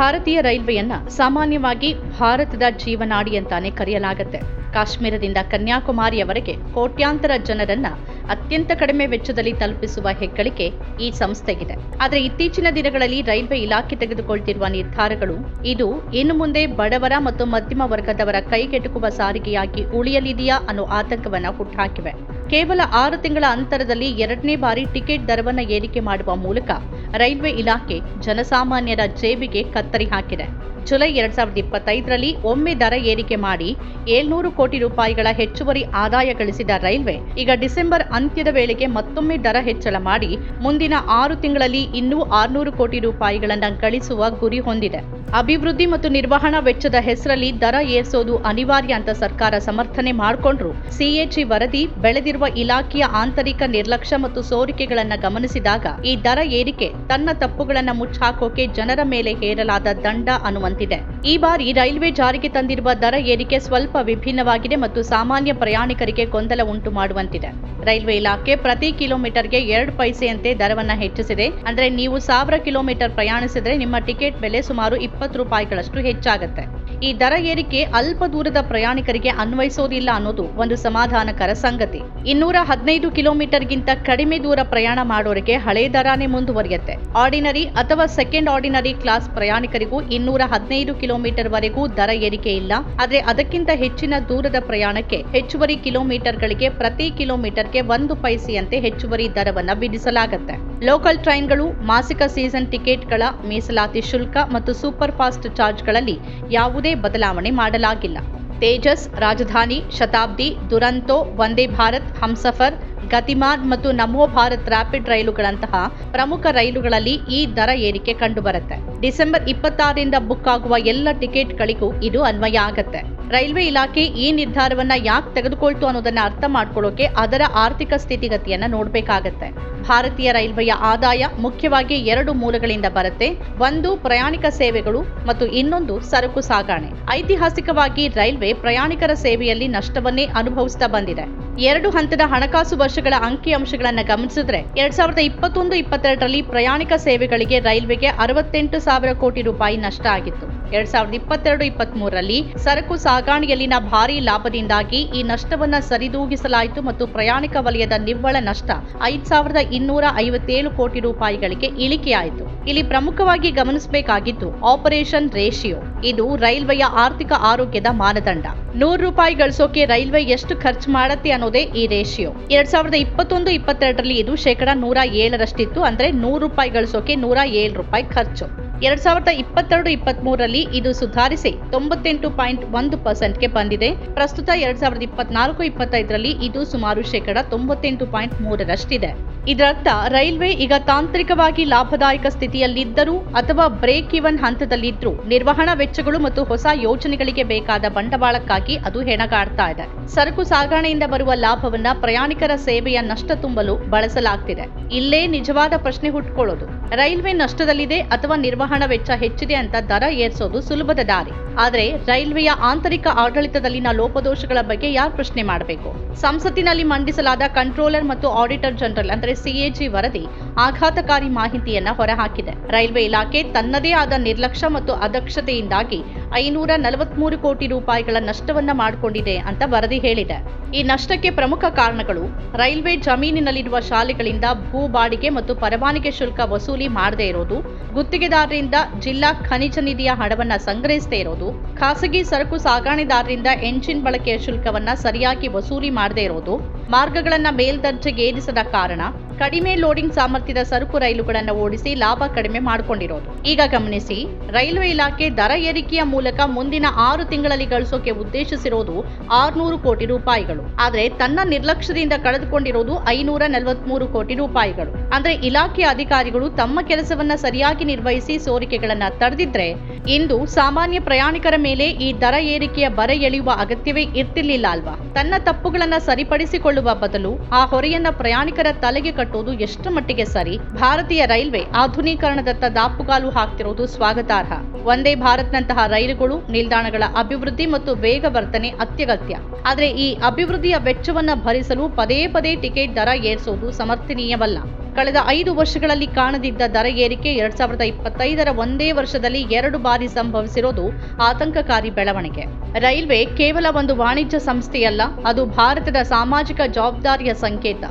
ಭಾರತೀಯ ರೈಲ್ವೆಯನ್ನ ಸಾಮಾನ್ಯವಾಗಿ ಭಾರತದ ಜೀವನಾಡಿ ಅಂತಾನೆ ಕರೆಯಲಾಗುತ್ತೆ. ಕಾಶ್ಮೀರದಿಂದ ಕನ್ಯಾಕುಮಾರಿಯವರೆಗೆ ಕೋಟ್ಯಾಂತರ ಜನರನ್ನ ಅತ್ಯಂತ ಕಡಿಮೆ ವೆಚ್ಚದಲ್ಲಿ ತಲುಪಿಸುವ ಹೆಗ್ಗಳಿಕೆ ಈ ಸಂಸ್ಥೆಗಿದೆ. ಆದರೆ ಇತ್ತೀಚಿನ ದಿನಗಳಲ್ಲಿ ರೈಲ್ವೆ ಇಲಾಖೆ ತೆಗೆದುಕೊಳ್ತಿರುವ ನಿರ್ಧಾರಗಳು ಇದು ಇನ್ನು ಮುಂದೆ ಬಡವರ ಮತ್ತು ಮಧ್ಯಮ ವರ್ಗದವರ ಕೈಗೆಟುಕುವ ಸಾರಿಗೆಯಾಗಿ ಉಳಿಯಲಿದೆಯಾ ಅನ್ನೋ ಆತಂಕವನ್ನ ಹುಟ್ಟುಹಾಕಿವೆ ಕೇವಲ ಆರು ತಿಂಗಳ ಅಂತರದಲ್ಲಿ ಎರಡನೇ ಬಾರಿ ಟಿಕೆಟ್ ದರವನ್ನು ಏರಿಕೆ ಮಾಡುವ ಮೂಲಕ ರೈಲ್ವೆ ಇಲಾಖೆ ಜನಸಾಮಾನ್ಯರ ಜೇಬಿಗೆ ಕತ್ತರಿ ಹಾಕಿದೆ. ಜುಲೈ ಎರಡ್ ಸಾವಿರದ ಇಪ್ಪತ್ತೈದರಲ್ಲಿ ಒಮ್ಮೆ ದರ ಏರಿಕೆ ಮಾಡಿ ಏಳ್ನೂರು ಕೋಟಿ ರೂಪಾಯಿಗಳ ಹೆಚ್ಚುವರಿ ಆದಾಯ ಗಳಿಸಿದ ರೈಲ್ವೆ, ಈಗ ಡಿಸೆಂಬರ್ ಅಂತ್ಯದ ವೇಳೆಗೆ ಮತ್ತೊಮ್ಮೆ ದರ ಹೆಚ್ಚಳ ಮಾಡಿ ಮುಂದಿನ ಆರು ತಿಂಗಳಲ್ಲಿ ಇನ್ನೂ ಆರ್ನೂರು ಕೋಟಿ ರೂಪಾಯಿಗಳನ್ನು ಗಳಿಸುವ ಗುರಿ ಹೊಂದಿದೆ. ಅಭಿವೃದ್ಧಿ ಮತ್ತು ನಿರ್ವಹಣಾ ವೆಚ್ಚದ ಹೆಸರಲ್ಲಿ ದರ ಏರಿಸೋದು ಅನಿವಾರ್ಯ ಅಂತ ಸರ್ಕಾರ ಸಮರ್ಥನೆ ಮಾಡಿಕೊಂಡ್ರು. ಸಿಎಜಿ ವರದಿ, ಬೆಳೆದಿರುವ ಇಲಾಖೆಯ ಆಂತರಿಕ ನಿರ್ಲಕ್ಷ್ಯ ಮತ್ತು ಸೋರಿಕೆಗಳನ್ನು ಗಮನಿಸಿದಾಗ ಈ ದರ ಏರಿಕೆ ತನ್ನ ತಪ್ಪುಗಳನ್ನ ಮುಚ್ಚಾಕೋಕೆ ಜನರ ಮೇಲೆ ಹೇರಲಾದ ದಂಡ ಅನ್ನುವಂತಿದೆ. ಈ ಬಾರಿ ರೈಲ್ವೆ ಜಾರಿಗೆ ತಂದಿರುವ ದರ ಏರಿಕೆ ಸ್ವಲ್ಪ ವಿಭಿನ್ನವಾಗಿದೆ ಮತ್ತು ಸಾಮಾನ್ಯ ಪ್ರಯಾಣಿಕರಿಗೆ ಗೊಂದಲ ಉಂಟು ಮಾಡುವಂತಿದೆ. ರೈಲ್ವೆ ಇಲಾಖೆ ಪ್ರತಿ ಕಿಲೋಮೀಟರ್ಗೆ ಎರಡು ಪೈಸೆಯಂತೆ ದರವನ್ನ ಹೆಚ್ಚಿಸಿದೆ. ಅಂದ್ರೆ ನೀವು ಸಾವಿರ ಕಿಲೋಮೀಟರ್ ಪ್ರಯಾಣಿಸಿದ್ರೆ ನಿಮ್ಮ ಟಿಕೆಟ್ ಬೆಲೆ ಸುಮಾರು ಇಪ್ಪತ್ತು ರೂಪಾಯಿಗಳಷ್ಟು ಹೆಚ್ಚಾಗುತ್ತೆ. ಈ ದರ ಏರಿಕೆ ಅಲ್ಪ ದೂರದ ಪ್ರಯಾಣಿಕರಿಗೆ ಅನ್ವಯಿಸೋದಿಲ್ಲ ಅನ್ನೋದು ಒಂದು ಸಮಾಧಾನಕರ ಸಂಗತಿ. ಇನ್ನೂರ ಹದಿನೈದು ಕಿಲೋಮೀಟರ್ಗಿಂತ ಕಡಿಮೆ ದೂರ ಪ್ರಯಾಣ ಮಾಡೋರಿಗೆ ಹಳೆ ದರಾನೇ ಮುಂದುವರಿಯುತ್ತೆ. ಆರ್ಡಿನರಿ ಅಥವಾ ಸೆಕೆಂಡ್ ಆರ್ಡಿನರಿ ಕ್ಲಾಸ್ ಪ್ರಯಾಣಿಕರಿಗೂ ಇನ್ನೂರ ಹದಿನೈದು ಕಿಲೋಮೀಟರ್ ವರೆಗೂ ದರ ಏರಿಕೆ ಇಲ್ಲ. ಆದರೆ ಅದಕ್ಕಿಂತ ಹೆಚ್ಚಿನ ದೂರದ ಪ್ರಯಾಣಕ್ಕೆ ಹೆಚ್ಚುವರಿ ಕಿಲೋಮೀಟರ್ಗಳಿಗೆ ಪ್ರತಿ ಕಿಲೋಮೀಟರ್ಗೆ ಒಂದು ಪೈಸೆಯಂತೆ ಹೆಚ್ಚುವರಿ ದರವನ್ನು ವಿಧಿಸಲಾಗುತ್ತೆ. ಲೋಕಲ್ ಟ್ರೈನ್ಗಳು, ಮಾಸಿಕ ಸೀಸನ್ ಟಿಕೆಟ್ಗಳ ಮೀಸಲಾತಿ ಶುಲ್ಕ ಮತ್ತು ಸೂಪರ್ ಫಾಸ್ಟ್ ಚಾರ್ಜ್ಗಳಲ್ಲಿ ಯಾವುದೇ ಬದಲಾವಣೆ ಮಾಡಲಾಗಿಲ್ಲ. ತೇಜಸ್, ರಾಜಧಾನಿ, ಶತಾಬ್ದಿ, ದುರಂತೋ, ವಂದೇ ಭಾರತ್, ಹಮ್ಸಫರ್, ಗತಿಮಾನ್ ಮತ್ತು ನಮೋ ಭಾರತ್ ರ್ಯಾಪಿಡ್ ರೈಲುಗಳಂತಹ ಪ್ರಮುಖ ರೈಲುಗಳಲ್ಲಿ ಈ ದರ ಏರಿಕೆ ಕಂಡುಬರುತ್ತೆ. ಡಿಸೆಂಬರ್ ಇಪ್ಪತ್ತಾರರಿಂದ ಬುಕ್ ಆಗುವ ಎಲ್ಲ ಟಿಕೆಟ್ಗಳಿಗೂ ಇದು ಅನ್ವಯ ಆಗತ್ತೆ. ರೈಲ್ವೆ ಇಲಾಖೆ ಈ ನಿರ್ಧಾರವನ್ನ ಯಾಕೆ ತೆಗೆದುಕೊಳ್ತು ಅನ್ನೋದನ್ನ ಅರ್ಥ ಮಾಡ್ಕೊಳ್ಳೋಕೆ ಅದರ ಆರ್ಥಿಕ ಸ್ಥಿತಿಗತಿಯನ್ನ ನೋಡ್ಬೇಕಾಗತ್ತೆ. ಭಾರತೀಯ ರೈಲ್ವೆಯ ಆದಾಯ ಮುಖ್ಯವಾಗಿ ಎರಡು ಮೂಲಗಳಿಂದ ಬರುತ್ತೆ. ಒಂದು ಪ್ರಯಾಣಿಕ ಸೇವೆಗಳು ಮತ್ತು ಇನ್ನೊಂದು ಸರಕು ಸಾಗಣೆ. ಐತಿಹಾಸಿಕವಾಗಿ ರೈಲ್ವೆ ಪ್ರಯಾಣಿಕರ ಸೇವೆಯಲ್ಲಿ ನಷ್ಟವನ್ನೇ ಅನುಭವಿಸ್ತಾ ಬಂದಿದೆ. ಎರಡು ಹಂತದ ಹಣಕಾಸು ವರ್ಷಗಳ ಅಂಕಿಅಂಶಗಳನ್ನು ಗಮನಿಸಿದ್ರೆ ಎರಡ್ ಸಾವಿರದ ಇಪ್ಪತ್ತೊಂದು, ಇಪ್ಪತ್ತೆರಡರಲ್ಲಿ ಪ್ರಯಾಣಿಕ ಸೇವೆಗಳಿಗೆ ರೈಲ್ವೆಗೆ ಅರವತ್ತೆಂಟು ಸಾವಿರ ಕೋಟಿ ರೂಪಾಯಿ ನಷ್ಟ ಆಗಿತ್ತು. ಎರಡ್ ಸಾವಿರದ ಇಪ್ಪತ್ತೆರಡು, ಇಪ್ಪತ್ತ್ ಮೂರರಲ್ಲಿ ಸರಕು ಸಾಗಾಣೆಯಲ್ಲಿನ ಭಾರಿ ಲಾಭದಿಂದಾಗಿ ಈ ನಷ್ಟವನ್ನು ಸರಿದೂಗಿಸಲಾಯಿತು ಮತ್ತು ಪ್ರಯಾಣಿಕ ವಲಯದ ನಿವ್ವಳ ನಷ್ಟ ಐದ್ ಸಾವಿರದ ಇನ್ನೂರ ಐವತ್ತೇಳು ಕೋಟಿ ರೂಪಾಯಿಗಳಿಗೆ ಇಳಿಕೆಯಾಯಿತು. ಇಲ್ಲಿ ಪ್ರಮುಖವಾಗಿ ಗಮನಿಸಬೇಕಾಗಿದ್ದು ಆಪರೇಷನ್ ರೇಷಿಯೋ. ಇದು ರೈಲ್ವೆಯ ಆರ್ಥಿಕ ಆರೋಗ್ಯದ ಮಾನದಂಡ. ನೂರು ರೂಪಾಯಿ ಗಳಿಸೋಕೆ ರೈಲ್ವೆ ಎಷ್ಟು ಖರ್ಚು ಮಾಡುತ್ತೆ ಅನ್ನೋದೇ ಈ ರೇಷಿಯೋ. ಎರಡ್ ಸಾವಿರದ ಇಪ್ಪತ್ತೊಂದು, ಇಪ್ಪತ್ತೆರಡರಲ್ಲಿ ಇದು ಶೇಕಡ ನೂರ ಏಳರಷ್ಟಿತ್ತು, ಅಂದ್ರೆ ನೂರು ರೂಪಾಯಿ ಗಳಿಸೋಕೆ ನೂರ ಏಳು ರೂಪಾಯಿ ಖರ್ಚು. ಎರಡ್ ಸಾವಿರದ ಇಪ್ಪತ್ತೆರಡು ಇಪ್ಪತ್ತ್ ಮೂರರಲ್ಲಿ ಇದು ಸುಧಾರಿಸಿ ತೊಂಬತ್ತೆಂಟು ಪಾಯಿಂಟ್ ಒಂದು ಪರ್ಸೆಂಟ್ಗೆ ಬಂದಿದೆ. ಪ್ರಸ್ತುತ ಎರಡ್ ಸಾವಿರದ ಇಪ್ಪತ್ನಾಲ್ಕು ಇಪ್ಪತ್ತೈದರಲ್ಲಿ ಇದು ಸುಮಾರು ಶೇಕಡ ತೊಂಬತ್ತೆಂಟು ಪಾಯಿಂಟ್ ಮೂರರಷ್ಟಿದೆ. ಇದರರ್ಥ, ರೈಲ್ವೆ ಈಗ ತಾಂತ್ರಿಕವಾಗಿ ಲಾಭದಾಯಕ ಸ್ಥಿತಿಯಲ್ಲಿದ್ದರೂ ಅಥವಾ ಬ್ರೇಕ್ ಇವನ್ ಹಂತದಲ್ಲಿದ್ದರೂ ನಿರ್ವಹಣಾ ವೆಚ್ಚಗಳು ಮತ್ತು ಹೊಸ ಯೋಜನೆಗಳಿಗೆ ಬೇಕಾದ ಬಂಡವಾಳಕ್ಕಾಗಿ ಅದು ಹೆಣಗಾಡ್ತಾ ಇದೆ. ಸರಕು ಸಾಗಣೆಯಿಂದ ಬರುವ ಲಾಭವನ್ನ ಪ್ರಯಾಣಿಕರ ಸೇವೆಯ ನಷ್ಟ ತುಂಬಲು ಬಳಸಲಾಗ್ತಿದೆ. ಇಲ್ಲೇ ನಿಜವಾದ ಪ್ರಶ್ನೆ ಹುಟ್ಕೊಳ್ಳೋದು. ರೈಲ್ವೆ ನಷ್ಟದಲ್ಲಿದೆ ಅಥವಾ ನಿರ್ವಹಣಾ ವೆಚ್ಚ ಹೆಚ್ಚಿದೆ ಅಂತ ದರ ಏರಿಸೋದು ಸುಲಭದ ದಾರಿ. ಆದರೆ ರೈಲ್ವೆಯ ಆಂತರಿಕ ಆಡಳಿತದಲ್ಲಿನ ಲೋಪದೋಷಗಳ ಬಗ್ಗೆ ಯಾರು ಪ್ರಶ್ನೆ ಮಾಡಬೇಕು? ಸಂಸತ್ತಿನಲ್ಲಿ ಮಂಡಿಸಲಾದ ಕಂಟ್ರೋಲರ್ ಮತ್ತು ಆಡಿಟರ್ ಜನರಲ್ ಅಂದರೆ ಸಿಎಜಿ ವರದಿ ಆಘಾತಕಾರಿ ಮಾಹಿತಿಯನ್ನ ಹೊರಹಾಕಿದೆ. ರೈಲ್ವೆ ಇಲಾಖೆ ತನ್ನದೇ ಆದ ನಿರ್ಲಕ್ಷ್ಯ ಮತ್ತು ಅದಕ್ಷತೆಯಿಂದಾಗಿ ಐನೂರ ನಲವತ್ಮೂರು ಕೋಟಿ ರೂಪಾಯಿಗಳ ನಷ್ಟವನ್ನ ಮಾಡಿಕೊಂಡಿದೆ ಅಂತ ವರದಿ ಹೇಳಿದೆ. ಈ ನಷ್ಟಕ್ಕೆ ಪ್ರಮುಖ ಕಾರಣಗಳು ರೈಲ್ವೆ ಜಮೀನಿನಲ್ಲಿರುವ ಶಾಲೆಗಳಿಂದ ಭೂ ಬಾಡಿಗೆ ಮತ್ತು ಪರವಾನಿಗೆ ಶುಲ್ಕ ವಸೂಲಿ ಮಾಡದೇ ಇರೋದು, ಗುತ್ತಿಗೆದಾರರಿಂದ ಜಿಲ್ಲಾ ಖನಿಜ ನಿಧಿಯ ಹಣವನ್ನ ಸಂಗ್ರಹಿಸದೇ ಇರೋದು, ಖಾಸಗಿ ಸರಕು ಸಾಗಣೆದಾರರಿಂದ ಎಂಜಿನ್ ಬಳಕೆಯ ಶುಲ್ಕವನ್ನ ಸರಿಯಾಗಿ ವಸೂಲಿ ಮಾಡದೇ ಇರೋದು, ಮಾರ್ಗಗಳನ್ನ ಮೇಲ್ದರ್ಜೆಗೇರಿಸದ ಕಾರಣ ಕಡಿಮೆ ಲೋಡಿಂಗ್ ಸಾಮರ್ಥ್ಯದ ಸರಕು ರೈಲುಗಳನ್ನು ಓಡಿಸಿ ಲಾಭ ಕಡಿಮೆ ಮಾಡಿಕೊಂಡಿರೋದು. ಈಗ ಗಮನಿಸಿ, ರೈಲ್ವೆ ಇಲಾಖೆ ದರ ಏರಿಕೆಯ ಮೂಲಕ ಮುಂದಿನ ಆರು ತಿಂಗಳಲ್ಲಿ ಗಳಿಸೋಕೆ ಉದ್ದೇಶಿಸಿರೋದು ಆರ್ನೂರು ಕೋಟಿ ರೂಪಾಯಿಗಳು. ಆದ್ರೆ ತನ್ನ ನಿರ್ಲಕ್ಷ್ಯದಿಂದ ಕಳೆದುಕೊಂಡಿರೋದು ಐನೂರ ನಲವತ್ಮೂರು ಕೋಟಿ ರೂಪಾಯಿಗಳು. ಅಂದ್ರೆ ಇಲಾಖೆ ಅಧಿಕಾರಿಗಳು ತಮ್ಮ ಕೆಲಸವನ್ನ ಸರಿಯಾಗಿ ನಿರ್ವಹಿಸಿ ಸೋರಿಕೆಗಳನ್ನ ತಡೆದಿದ್ರೆ, ಇಂದು ಸಾಮಾನ್ಯ ಪ್ರಯಾಣಿಕರ ಮೇಲೆ ಈ ದರ ಏರಿಕೆಯ ಬರ ಎಳೆಯುವ ಅಗತ್ಯವೇ ಇರ್ತಿರ್ಲಿಲ್ಲ ಅಲ್ವಾ? ತನ್ನ ತಪ್ಪುಗಳನ್ನ ಸರಿಪಡಿಸಿಕೊಳ್ಳುವ ಬದಲು ಆ ಹೊರೆಯನ್ನ ಪ್ರಯಾಣಿಕರ ತಲೆಗೆ ಕಟ್ಟುವುದು ಎಷ್ಟು ಮಟ್ಟಿಗೆ ಸರಿ. ಭಾರತೀಯ ರೈಲ್ವೆ ಆಧುನೀಕರಣದತ್ತ ದಾಪುಗಾಲು ಹಾಕ್ತಿರೋದು ಸ್ವಾಗತಾರ್ಹ. ಒಂದೇ ಭಾರತ್ನಂತಹ ರೈಲುಗಳು, ನಿಲ್ದಾಣಗಳ ಅಭಿವೃದ್ಧಿ ಮತ್ತು ವೇಗವರ್ಧನೆ ಅತ್ಯಗತ್ಯ. ಆದರೆ ಈ ಅಭಿವೃದ್ಧಿಯ ವೆಚ್ಚವನ್ನ ಭರಿಸಲು ಪದೇ ಪದೇ ಟಿಕೆಟ್ ದರ ಏರಿಸುವುದು ಸಮರ್ಥನೀಯವಲ್ಲ. ಕಳೆದ ಐದು ವರ್ಷಗಳಲ್ಲಿ ಕಾಣದಿದ್ದ ದರ ಏರಿಕೆ ಎರಡ್ ಸಾವಿರದ ಇಪ್ಪತ್ತೈದರ ಒಂದೇ ವರ್ಷದಲ್ಲಿ ಎರಡು ಬಾರಿ ಸಂಭವಿಸಿರೋದು ಆತಂಕಕಾರಿ ಬೆಳವಣಿಗೆ. ರೈಲ್ವೆ ಕೇವಲ ಒಂದು ವಾಣಿಜ್ಯ ಸಂಸ್ಥೆಯಲ್ಲ, ಅದು ಭಾರತದ ಸಾಮಾಜಿಕ ಜವಾಬ್ದಾರಿಯ ಸಂಕೇತ.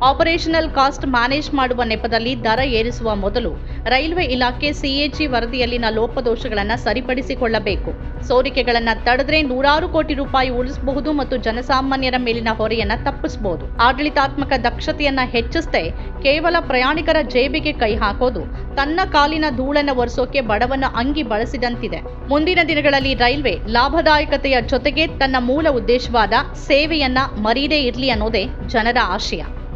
ಆಪರೇಷನಲ್ ಕಾಸ್ಟ್ ಮ್ಯಾನೇಜ್ ಮಾಡುವ ನೆಪದಲ್ಲಿ ದರ ಏರಿಸುವ ಮೊದಲು ರೈಲ್ವೆ ಇಲಾಖೆ ಸಿಎಜಿ ವರದಿಯಲ್ಲಿನ ಲೋಪದೋಷಗಳನ್ನು ಸರಿಪಡಿಸಿಕೊಳ್ಳಬೇಕು. ಸೋರಿಕೆಗಳನ್ನು ತಡೆದ್ರೆ ನೂರಾರು ಕೋಟಿ ರೂಪಾಯಿ ಉಳಿಸಬಹುದು ಮತ್ತು ಜನಸಾಮಾನ್ಯರ ಮೇಲಿನ ಹೊರೆಯನ್ನು ತಪ್ಪಿಸಬಹುದು. ಆಡಳಿತಾತ್ಮಕ ದಕ್ಷತೆಯನ್ನ ಹೆಚ್ಚಿಸದೆ ಕೇವಲ ಪ್ರಯಾಣಿಕರ ಜೇಬಿಗೆ ಕೈ ಹಾಕೋದು ತನ್ನ ಕಾಲಿನ ಧೂಳನ್ನು ಒರೆಸೋಕೆ ಬಡವನ ಅಂಗಿ ಬಳಸಿದಂತಿದೆ. ಮುಂದಿನ ದಿನಗಳಲ್ಲಿ ರೈಲ್ವೆ ಲಾಭದಾಯಕತೆಯ ಜೊತೆಗೆ ತನ್ನ ಮೂಲ ಉದ್ದೇಶವಾದ ಸೇವೆಯನ್ನ ಮರೀದೇ ಇರಲಿ ಅನ್ನೋದೇ ಜನರ ಆಶಯ.